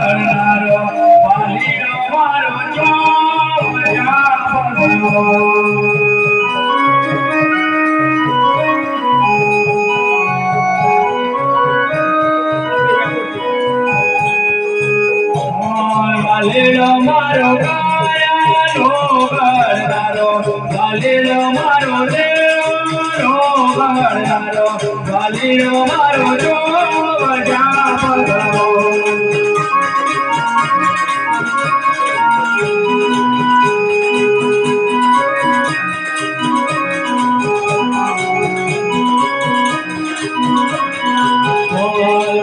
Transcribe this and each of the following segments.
ભરનારો વાલીનો મારો ચોર્યા ભગવાન વાલીનો મારો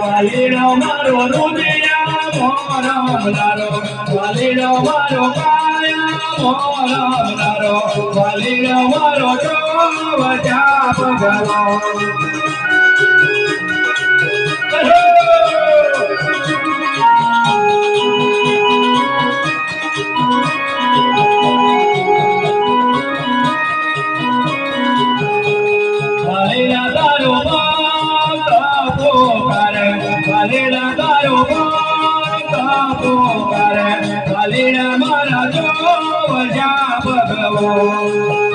વાલીનો મારો ભરનારો વાલીનો મારો વાલીનો મારો રુદિયા મોરમદારો વાલીનો મારો મારો ચોવજા ભગવાન વાલીના તારો બાપ પોકારે વાલીના મારા જો વજા ભગવાન